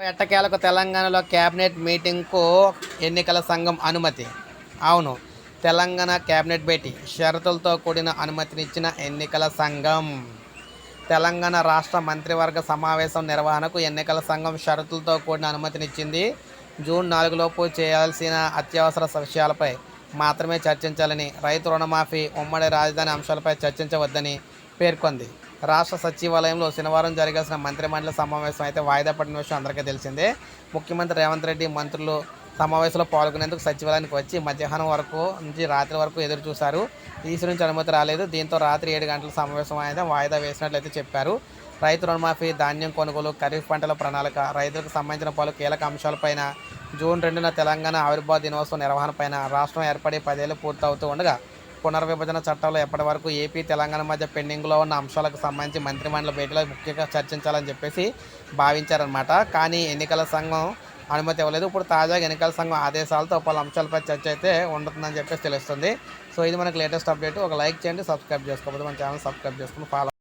ఎట్టకేలకు తెలంగాణలో కేబినెట్ మీటింగ్కు ఎన్నికల సంఘం అనుమతి. అవును తెలంగాణ కేబినెట్ భేటీ షరతులతో కూడిన అనుమతినిచ్చిన ఎన్నికల సంఘం. తెలంగాణ రాష్ట్ర మంత్రివర్గ సమావేశం నిర్వహణకు ఎన్నికల సంఘం షరతులతో కూడిన అనుమతినిచ్చింది. జూన్ నాలుగులోపు చేయాల్సిన అత్యవసర విషయాలపై మాత్రమే చర్చించాలని రైతు రుణమాఫీ ఉమ్మడి రాజధాని అంశాలపై చర్చించవద్దని పేర్కొంది. రాష్ట్ర సచివాలయంలో శనివారం జరగాల్సిన మంత్రిమండలి సమావేశం అయితే వాయిదా పడిన విషయం అందరికీ తెలిసిందే. ముఖ్యమంత్రి రేవంత్ రెడ్డి మంత్రులు సమావేశంలో పాల్గొనేందుకు సచివాలయానికి వచ్చి మధ్యాహ్నం వరకు నుంచి రాత్రి వరకు ఎదురు చూశారు. ఈసీ నుంచి అనుమతి రాలేదు. దీంతో రాత్రి ఏడు గంటల సమావేశం అయితే వాయిదా వేసినట్లయితే చెప్పారు. రైతు రుణమాఫీ ధాన్యం కొనుగోలు ఖరీఫ్ పంటల ప్రణాళిక రైతులకు సంబంధించిన పలు కీలక అంశాలపైన జూన్ రెండున తెలంగాణ ఆవిర్భావ దినోత్సవం నిర్వహణపైన రాష్ట్రం ఏర్పడి పదేళ్ళు పూర్తవుతూ ఉండగా పునర్విభజన చట్టంలో ఎప్పటి వరకు ఏపీ తెలంగాణ మధ్య పెండింగ్లో ఉన్న అంశాలకు సంబంధించి మంత్రిమండలి భేటీలో ముఖ్యంగా చర్చించాలని చెప్పేసి భావించారనమాట కానీ ఎన్నికల సంఘం అనుమతి ఇవ్వలేదు. ఇప్పుడు తాజాగా ఎన్నికల సంఘం ఆదేశాలతో పలు అంశాలపై చర్చ అయితే ఉంటుందని చెప్పేసి తెలుస్తుంది. సో ఇది మనకి లేటెస్ట్ అప్డేట్. ఒక లైక్ చేయండి సబ్స్క్రైబ్ చేసుకోకపోతే మన ఛానల్ సబ్స్క్రైబ్ చేసుకుని ఫాలో